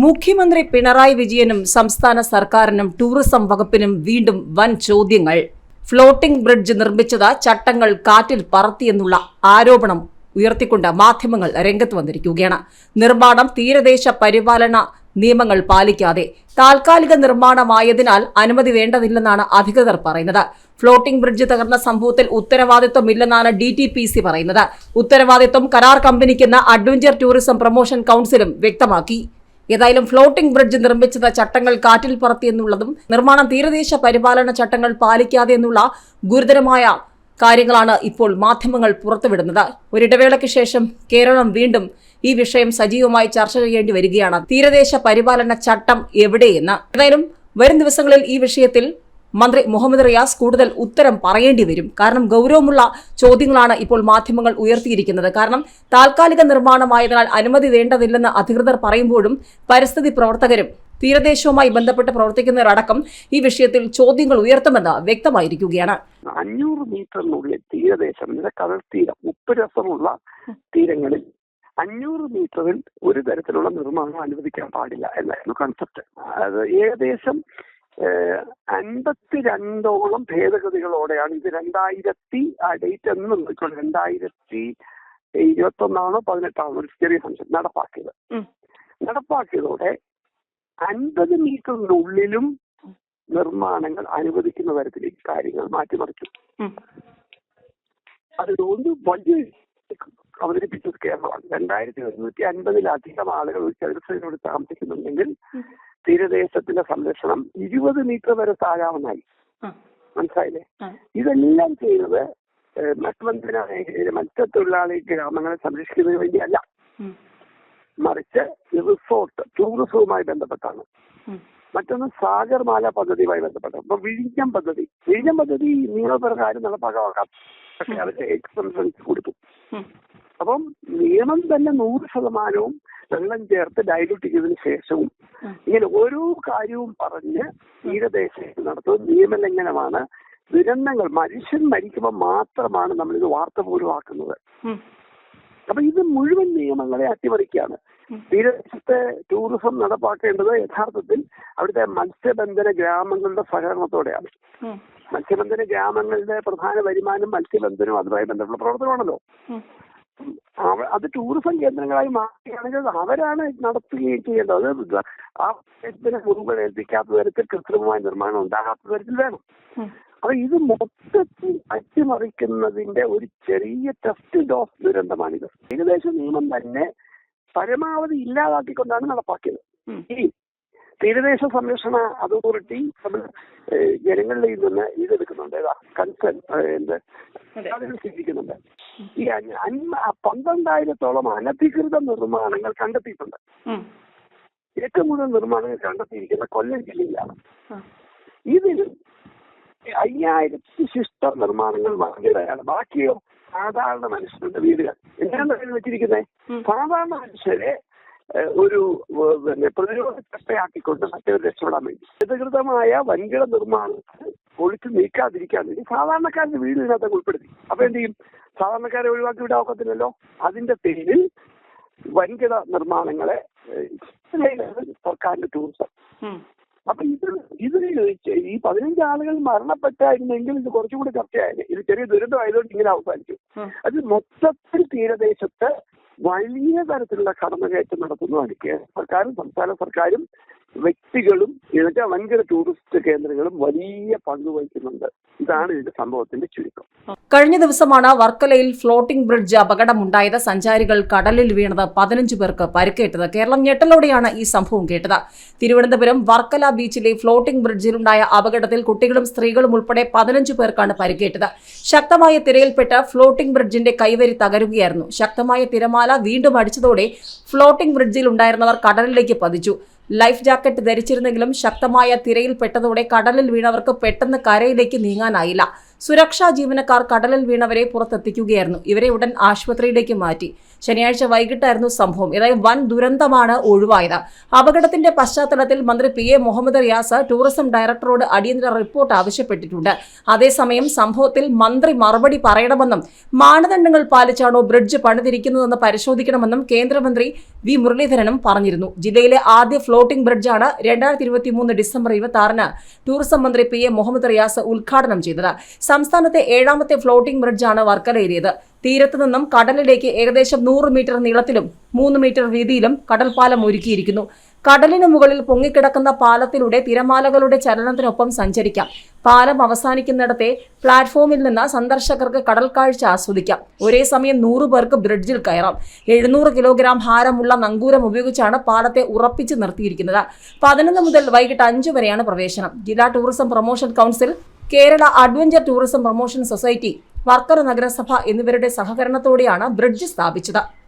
മുഖ്യമന്ത്രി പിണറായി വിജയനും സംസ്ഥാന സർക്കാരിനും ടൂറിസം വകുപ്പിനും വീണ്ടും വൻ ചോദ്യങ്ങൾ. ഫ്ലോട്ടിംഗ് ബ്രിഡ്ജ് നിർമ്മിച്ചത് ചട്ടങ്ങൾ കാറ്റിൽ പറത്തിയെന്നുള്ള ആരോപണം ഉയർത്തിക്കൊണ്ട് മാധ്യമങ്ങൾ രംഗത്ത് വന്നിരിക്കുകയാണ്. നിർമ്മാണം തീരദേശ പരിപാലന നിയമങ്ങൾ പാലിക്കാതെ താൽക്കാലിക നിർമ്മാണമായതിനാൽ അനുമതി വേണ്ടതില്ലെന്നാണ് അധികൃതർ പറയുന്നത്. ഫ്ലോട്ടിംഗ് ബ്രിഡ്ജ് തകർന്ന സംഭവത്തിൽ ഉത്തരവാദിത്വമില്ലെന്നാണ് ഡി ടി പി സി പറയുന്നത്. ഉത്തരവാദിത്വം കരാർ കമ്പനിക്കെന്ന് അഡ്വഞ്ചർ ടൂറിസം പ്രൊമോഷൻ കൌൺസിലും വ്യക്തമാക്കി. ഏതായാലും ഫ്ലോട്ടിംഗ് ബ്രിഡ്ജ് നിർമ്മിച്ചത് ചട്ടങ്ങൾ കാറ്റിൽ പറത്തിയെന്നുള്ളതും നിർമ്മാണം തീരദേശ പരിപാലന ചട്ടങ്ങൾ പാലിക്കാതെ എന്നുള്ള ഗുരുതരമായ കാര്യങ്ങളാണ് ഇപ്പോൾ മാധ്യമങ്ങൾ പുറത്തുവിടുന്നത്. ഒരിടവേളയ്ക്ക് ശേഷം കേരളം വീണ്ടും ഈ വിഷയം സജീവമായി ചർച്ച ചെയ്യേണ്ടി വരികയാണ്. തീരദേശ പരിപാലന ചട്ടം എവിടെയെന്ന്. ഏതായാലും വരും ദിവസങ്ങളിൽ ഈ വിഷയത്തിൽ മന്ത്രി മുഹമ്മദ് റിയാസ് കൂടുതൽ ഉത്തരം പറയേണ്ടി വരും. കാരണം ഗൗരവമുള്ള ചോദ്യങ്ങളാണ് ഇപ്പോൾ മാധ്യമങ്ങൾ ഉയർത്തിയിരിക്കുന്നത്. കാരണം താൽക്കാലിക നിർമ്മാണമായതിനാൽ അനുമതി വേണ്ടതില്ലെന്ന് അധികൃതർ പറയുമ്പോഴും പരിസ്ഥിതി പ്രവർത്തകരും തീരദേശവുമായി ബന്ധപ്പെട്ട് പ്രവർത്തിക്കുന്നവരടക്കം ഈ വിഷയത്തിൽ ചോദ്യങ്ങൾ ഉയർത്തുമെന്ന് വ്യക്തമായിരിക്കുകയാണ്. അഞ്ഞൂറ് മീറ്ററിനുള്ളിൽ തീരദേശം കടൽ തീരം ഉപ്പ് രസമുള്ള തീരങ്ങളിൽ അഞ്ഞൂറ് മീറ്ററിൽ ഒരു തരത്തിലുള്ള നിർമ്മാണം അനുവദിക്കാൻ പാടില്ല എന്നായിരുന്നു കൺസെപ്റ്റ് അത് ഏകദേശം അൻപത്തിരണ്ടോളം ഭേദഗതികളോടെയാണ് ഇത് രണ്ടായിരത്തി ആ ഡേറ്റ് എന്ന് നോക്കിക്കോളൂ രണ്ടായിരത്തി ഇരുപത്തി ഒന്നാണോ പതിനെട്ടാണോ ഒരു ചെറിയ സംശയം നടപ്പാക്കിയത്. നടപ്പാക്കിയതോടെ അൻപത് മീറ്ററിനുള്ളിലും നിർമ്മാണങ്ങൾ അനുവദിക്കുന്ന തരത്തിലേക്ക് കാര്യങ്ങൾ മാറ്റിമറിച്ചു. അതുകൊണ്ട് വലിയ അവതരിപ്പിച്ചത് കേരളമാണ്. രണ്ടായിരത്തി ഒരുന്നൂറ്റി അൻപതിലധികം ആളുകൾ ഒരു ചതുരശ്രയോട് താമസിക്കുന്നുണ്ടെങ്കിൽ തീരദേശത്തിന്റെ സംരക്ഷണം ഇരുപത് മീറ്റർ വരെ താഴാവുന്നായി മനസ്സിലായില്ലേ? ഇതെല്ലാം ചെയ്യുന്നത് മത്സ്യബന്ധന മേഖലയിലെ മത്സ്യത്തൊഴിലാളി ഗ്രാമങ്ങളെ സംരക്ഷിക്കുന്നതിന് വേണ്ടിയല്ല. മറിച്ച് റിസോർട്ട് ടൂറിസവുമായി ബന്ധപ്പെട്ടാണ്. മറ്റൊന്ന് സാഗർമാല പദ്ധതിയുമായി ബന്ധപ്പെട്ട. അപ്പൊ വിഴിഞ്ഞം പദ്ധതി. വിഴിഞ്ഞം പദ്ധതി നിയമപ്രകാരം നടപ്പാക്കാം പക്ഷെ അവരുടെ എക്സ്പെൻസൻസ് കൊടുത്തു. അപ്പം നിയമം തന്നെ നൂറ് ശതമാനവും വെള്ളം ചേർത്ത് ഡൈലൂട്ട് ചെയ്തതിനു ശേഷവും ഇങ്ങനെ ഓരോ കാര്യവും പറഞ്ഞ് തീരദേശം നടത്തുന്ന നിയമലംഘനമാണ് ദുരന്തങ്ങൾ മനുഷ്യൻ മരിക്കുമ്പോൾ മാത്രമാണ് നമ്മൾ ഇത് വാർത്തപൂർവമാക്കുന്നത് അപ്പൊ ഇത് മുഴുവൻ നിയമങ്ങളെ അട്ടിമറിക്കുകയാണ്. തീരദേശത്തെ ടൂറിസം നടപ്പാക്കേണ്ടത് യഥാർത്ഥത്തിൽ അവിടുത്തെ മത്സ്യബന്ധന ഗ്രാമങ്ങളുടെ സഹകരണത്തോടെയാണ്. മത്സ്യബന്ധന ഗ്രാമങ്ങളുടെ പ്രധാന വരുമാനം മത്സ്യബന്ധനവും അതുമായി ബന്ധപ്പെട്ട പ്രവർത്തനമാണല്ലോ. അത് ടൂറിസം കേന്ദ്രങ്ങളായി മാറ്റുകയാണെങ്കിൽ അവരാണ് നടത്തുകയും ചെയ്യേണ്ടത്. അത് ആ പ്രദേശത്തിന് മുൻപ് ഏൽപ്പിക്കാത്ത തരത്തിൽ കൃത്രിമമായ നിർമ്മാണം ഉണ്ടാകാത്ത തരത്തിൽ വേണം. അപ്പൊ ഇത് മൊത്തത്തിൽ അട്ടിമറിക്കുന്നതിന്റെ ഒരു ചെറിയ ടെസ്റ്റ് ഡോസ് ദുരന്തമാണിത്. ഏകദേശ നിയമം തന്നെ പരമാവധി ഇല്ലാതാക്കിക്കൊണ്ടാണ് നടപ്പാക്കിയത്. ഈ തീരദേശ സംരക്ഷണ അതോറിറ്റി നമ്മൾ ജനങ്ങളിൽ നിന്ന് ഇതെടുക്കുന്നുണ്ട്. ഏതാ കൺസേൺ എന്ത്? അതിൽ സ്വീകരിക്കുന്നുണ്ട് ഈ പന്ത്രണ്ടായിരത്തോളം അനധികൃത നിർമ്മാണങ്ങൾ കണ്ടെത്തിയിട്ടുണ്ട്. ഏറ്റവും കൂടുതൽ നിർമ്മാണങ്ങൾ കണ്ടെത്തിയിരിക്കുന്ന കൊല്ലം ജില്ലയിലാണ്. ഇതിൽ അയ്യായിരത്തി ശിഷ്ട നിർമ്മാണങ്ങൾ വാങ്ങിയതാണ് ബാക്കിയോ സാധാരണ മനുഷ്യരുടെ വീടുകൾ. എന്താണ് വെച്ചിരിക്കുന്നത്? സാധാരണ മനുഷ്യരെ ഒരു പിന്നെ പ്രതിരോധ ചർച്ചയാക്കിക്കൊണ്ട് മറ്റവർ രക്ഷപ്പെടാൻ വേണ്ടി. അധികൃതമായ വൻകിട നിർമ്മാണത്തിന് ഒഴിച്ചു നീക്കാതിരിക്കാൻ വേണ്ടി സാധാരണക്കാരന്റെ വീട് ഇതിനകത്ത് ഉൾപ്പെടുത്തി. അപ്പൊ എന്ത് ചെയ്യും? സാധാരണക്കാരെ ഒഴിവാക്കി വിടാക്കത്തില്ലല്ലോ അതിന്റെ പേരിൽ വൻകിട നിർമ്മാണങ്ങളെ സർക്കാരിന്റെ ടൂറിസം അപ്പൊ ഇത് ഇത് ഈ പതിനഞ്ച് ആളുകൾ മരണപ്പെട്ടായിരുന്നെങ്കിൽ ഇത് കുറച്ചും കൂടി ചർച്ചയായിരുന്നു ഇത് ചെറിയ ദുരന്തമായതുകൊണ്ട് ഇങ്ങനെ അവസാനിച്ചു. അത് മൊത്തത്തിൽ തീരദേശത്ത് വലിയ തരത്തിലുള്ള കടന്നുകയറ്റം നടത്തുന്നതാണ് കേരള സർക്കാരും സംസ്ഥാന സർക്കാരും വ്യക്തികളും എന്നുവെച്ചാൽ വൻകിട ടൂറിസ്റ്റ് കേന്ദ്രങ്ങളും വലിയ പങ്ക് വഹിക്കുന്നുണ്ട്. ഇതാണ് ഇതിന്റെ സംഭവത്തിന്റെ ചുരുക്കം. കഴിഞ്ഞ ദിവസമാണ് വർക്കലയിൽ ഫ്ലോട്ടിംഗ് ബ്രിഡ്ജ് അപകടമുണ്ടായത്. സഞ്ചാരികൾ കടലിൽ വീണത് പതിനഞ്ച് പേർക്ക് പരിക്കേറ്റത്. കേരളം ഞെട്ടലോടെയാണ് ഈ സംഭവം കേട്ടത്. തിരുവനന്തപുരം വർക്കല ബീച്ചിലെ ഫ്ലോട്ടിംഗ് ബ്രിഡ്ജിലുണ്ടായ അപകടത്തിൽ കുട്ടികളും സ്ത്രീകളും ഉൾപ്പെടെ പതിനഞ്ച് പേർക്കാണ് പരിക്കേറ്റത്. ശക്തമായ തിരയിൽപ്പെട്ട് ഫ്ലോട്ടിംഗ് ബ്രിഡ്ജിന്റെ കൈവരി തകരുകയായിരുന്നു. ശക്തമായ തിരമാല വീണ്ടും അടിച്ചതോടെ ഫ്ലോട്ടിംഗ് ബ്രിഡ്ജിൽ ഉണ്ടായിരുന്നവർ കടലിലേക്ക് പതിച്ചു. ലൈഫ് ജാക്കറ്റ് ധരിച്ചിരുന്നെങ്കിലും ശക്തമായ തിരയിൽപ്പെട്ടതോടെ കടലിൽ വീണവർക്ക് പെട്ടെന്ന് കരയിലേക്ക് നീങ്ങാനായില്ല. സുരക്ഷാ ജീവനക്കാർ കടലിൽ വീണവരെ പുറത്തെത്തിക്കുകയായിരുന്നു. ഇവരെ ഉടൻ ആശുപത്രിയിലേക്ക് മാറ്റി. ശനിയാഴ്ച വൈകിട്ടായിരുന്നു സംഭവം. ഇതായി വൻ ദുരന്തമാണ് ഒഴിവായത്. അപകടത്തിന്റെ പശ്ചാത്തലത്തിൽ മന്ത്രി P A Muhammad Riyas tourism ഡയറക്ടറോട് അടിയന്തര റിപ്പോർട്ട് ആവശ്യപ്പെട്ടിട്ടുണ്ട്. അതേസമയം സംഭവത്തിൽ മന്ത്രി മറുപടി പറയണമെന്നും മാനദണ്ഡങ്ങൾ പാലിച്ചാണോ ബ്രിഡ്ജ് പണിതിരിക്കുന്നതെന്ന് പരിശോധിക്കണമെന്നും കേന്ദ്രമന്ത്രി വി മുരളീധരനും പറഞ്ഞിരുന്നു. ജില്ലയിലെ ആദ്യ ഫ്ലോട്ടിംഗ് ബ്രിഡ്ജാണ് രണ്ടായിരത്തി ഇരുപത്തി മൂന്ന് ഡിസംബർ ഇരുപത്തി ആറിന് ടൂറിസം മന്ത്രി പി എ മുഹമ്മദ് റിയാസ് ഉദ്ഘാടനം ചെയ്തത്. സംസ്ഥാനത്തെ ഏഴാമത്തെ ഫ്ലോട്ടിംഗ് ബ്രിഡ്ജാണ് വർക്കലയേറിയത് തീരത്ത് നിന്നും കടലിലേക്ക് ഏകദേശം നൂറ് മീറ്റർ നീളത്തിലും മൂന്ന് മീറ്റർ വീതിയിലും കടൽപ്പാലം ഒരുക്കിയിരിക്കുന്നു. കടലിന് മുകളിൽ പൊങ്ങിക്കിടക്കുന്ന പാലത്തിലൂടെ തിരമാലകളുടെ ചലനത്തിനൊപ്പം സഞ്ചരിക്കാം. പാലം അവസാനിക്കുന്നിടത്തെ പ്ലാറ്റ്ഫോമിൽ നിന്ന് സന്ദർശകർക്ക് കടൽ കാഴ്ച ആസ്വദിക്കാം. ഒരേ സമയം നൂറ് പേർക്ക് ബ്രിഡ്ജിൽ കയറാം. എഴുന്നൂറ് കിലോഗ്രാം ഭാരമുള്ള നങ്കൂരം ഉപയോഗിച്ചാണ് പാലത്തെ ഉറപ്പിച്ച് നിർത്തിയിരിക്കുന്നത്. പതിനൊന്ന് മുതൽ വൈകിട്ട് അഞ്ചു വരെയാണ് പ്രവേശനം. ജില്ലാ tourism promotion council Kerala adventure tourism promotion society Varkala നഗരസഭ എന്നിവരുടെ സഹകരണത്തോടെയാണ് ബ്രിഡ്ജ് സ്ഥാപിച്ചത്